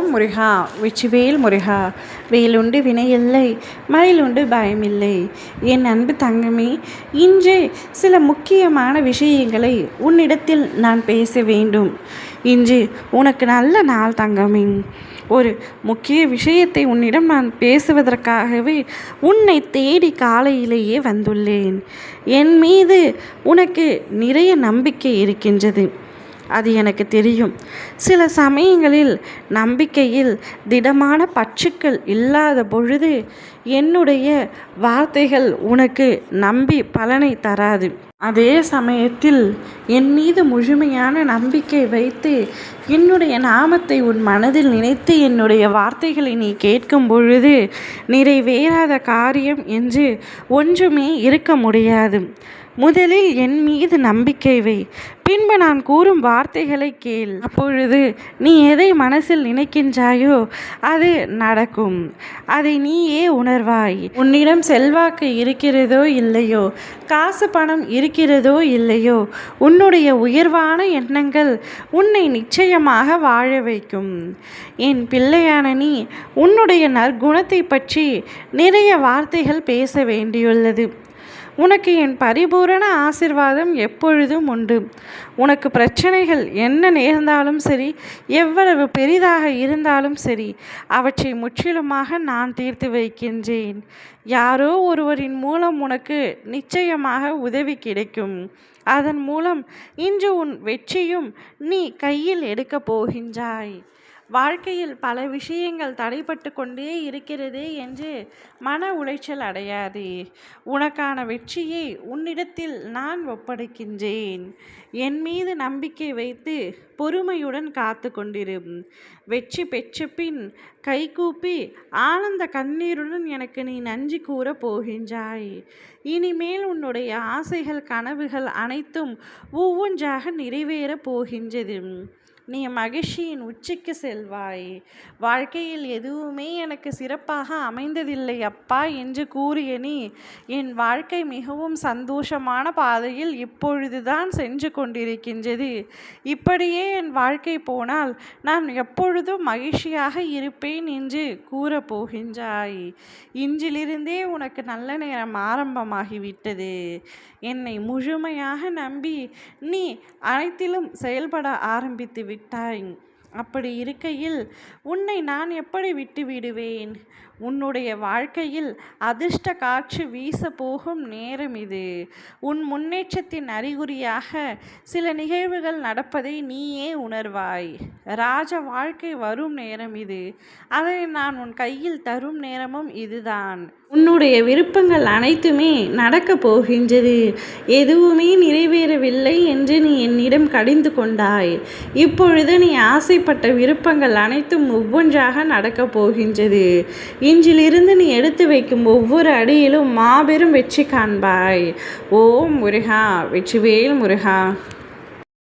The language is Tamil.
ஓம் முருகா வெற்றிவேல் முருகா வேலுண்டு வினையில்லை மயிலுண்டு பயமில்லை. என் அன்பு தங்கமே இன்றே சில முக்கியமான விஷயங்களை உன்னிடத்தில் நான் பேச வேண்டும். இன்று உனக்கு நல்ல நாள் தங்கமே. ஒரு முக்கிய விஷயத்தை உன்னிடம் நான் பேசுவதற்காகவே உன்னை தேடி காலையிலேயே வந்துள்ளேன். என் மீது உனக்கு நிறைய நம்பிக்கை இருக்கின்றது. அது எனக்கு தெரியும். சில சமயங்களில் நம்பிக்கையில் திடமான பற்றுக்கள் இல்லாத பொழுது என்னுடைய வார்த்தைகள் உனக்கு நம்பி பலனை தராது. அதே சமயத்தில் என் மீது முழுமையான நம்பிக்கை வைத்து என்னுடைய நாமத்தை உன் மனதில் நினைத்து என்னுடைய வார்த்தைகளை நீ கேட்கும் பொழுது நிறைவேறாத காரியம் என்று ஒன்றுமே இருக்க முடியாது. முதலில் என் மீது நம்பிக்கை வை. பின்பு நான் கூறும் வார்த்தைகளை கேள். அப்பொழுது நீ எதை மனசில் நினைக்கின்றாயோ அது நடக்கும். அதை நீயே உணர்வாய். உன்னிடம் செல்வாக்கு இருக்கிறதோ இல்லையோ? காசு பணம் இருக்கிறதோ இல்லையோ? உன்னுடைய உயர்வான எண்ணங்கள் உன்னை நிச்சயமாக வாழ வைக்கும். என் பிள்ளையான நீ உன்னுடைய நற்குணத்தை பற்றி நிறைய வார்த்தைகள் பேச வேண்டியுள்ளது. உனக்கு என் பரிபூரண ஆசிர்வாதம் எப்பொழுதும் உண்டு. உனக்கு பிரச்சனைகள் என்ன நேர்ந்தாலும் சரி எவ்வளவு பெரிதாக இருந்தாலும் சரி அவற்றை முற்றிலுமாக நான் தீர்த்து வைக்கின்றேன். யாரோ ஒருவரின் மூலம் உனக்கு நிச்சயமாக உதவி கிடைக்கும். அதன் மூலம் இன்று உன் வெற்றியும் நீ கையில் எடுக்கப் போகின்றாய். வாழ்க்கையில் பல விஷயங்கள் தடைப்பட்டு கொண்டே இருக்கிறதே என்று மன உளைச்சல் அடையாதே. உனக்கான வெற்றியை உன்னிடத்தில் நான் ஒப்படைக்கின்றேன். என் மீது நம்பிக்கை வைத்து பொறுமையுடன் காத்து கொண்டிரும். வெற்றி பெற்ற பின் கைகூப்பி ஆனந்த கண்ணீருடன் எனக்கு நீ நன்றி கூற போகின்றாய். இனிமேல் உன்னுடைய ஆசைகள் கனவுகள் அனைத்தும் ஒவ்வொன்றாக நிறைவேறப் போகின்றது. நீ மகிழ்ச்சியின் உச்சிக்கு செல்வாய். வாழ்க்கையில் எதுவுமே எனக்கு சிறப்பாக அமைந்ததில்லை அப்பா என்று கூறிய நீ என் வாழ்க்கை மிகவும் சந்தோஷமான பாதையில் இப்பொழுதுதான் சென்று கொண்டிருக்கின்றது. இப்படியே என் வாழ்க்கை போனால் நான் எப்பொழுதும் மகிழ்ச்சியாக இருப்பேன் என்று கூறப்போகின்றாய். இன்றிலிருந்தே உனக்கு நல்ல நேரம் ஆரம்பமாகிவிட்டது. என்னை முழுமையாக நம்பி நீ அனைத்திலும் செயல்பட ஆரம்பித்து விட்டாய். அப்படி இருக்கையில் உன்னை நான் எப்படி விட்டு விடுவேன்? உன்னுடைய வாழ்க்கையில் அதிர்ஷ்ட காற்று வீச போகும் நேரம் இது. உன் முன்னேற்றத்தின் அறிகுறியாக சில நிகழ்வுகள் நடப்பதை நீயே உணர்வாய். ராஜ வாழ்க்கை வரும் நேரம் இது. அதை நான் உன் கையில் தரும் நேரமும் இதுதான். உன்னுடைய விருப்பங்கள் அனைத்துமே நடக்கப் போகின்றது. எதுவுமே நிறைவேறவில்லை என்று நீ என்னிடம் கடிந்து கொண்டாய். இப்பொழுது நீ ஆசைப்பட்ட விருப்பங்கள் அனைத்தும் ஒவ்வொன்றாக நடக்கப் போகின்றது. இன்றிலிருந்து நீ எடுத்து வைக்கும் ஒவ்வொரு அடியிலும் மாபெரும் வெற்றி காண்பாய். ஓம் முருகா வெற்றிவேல் முருகா.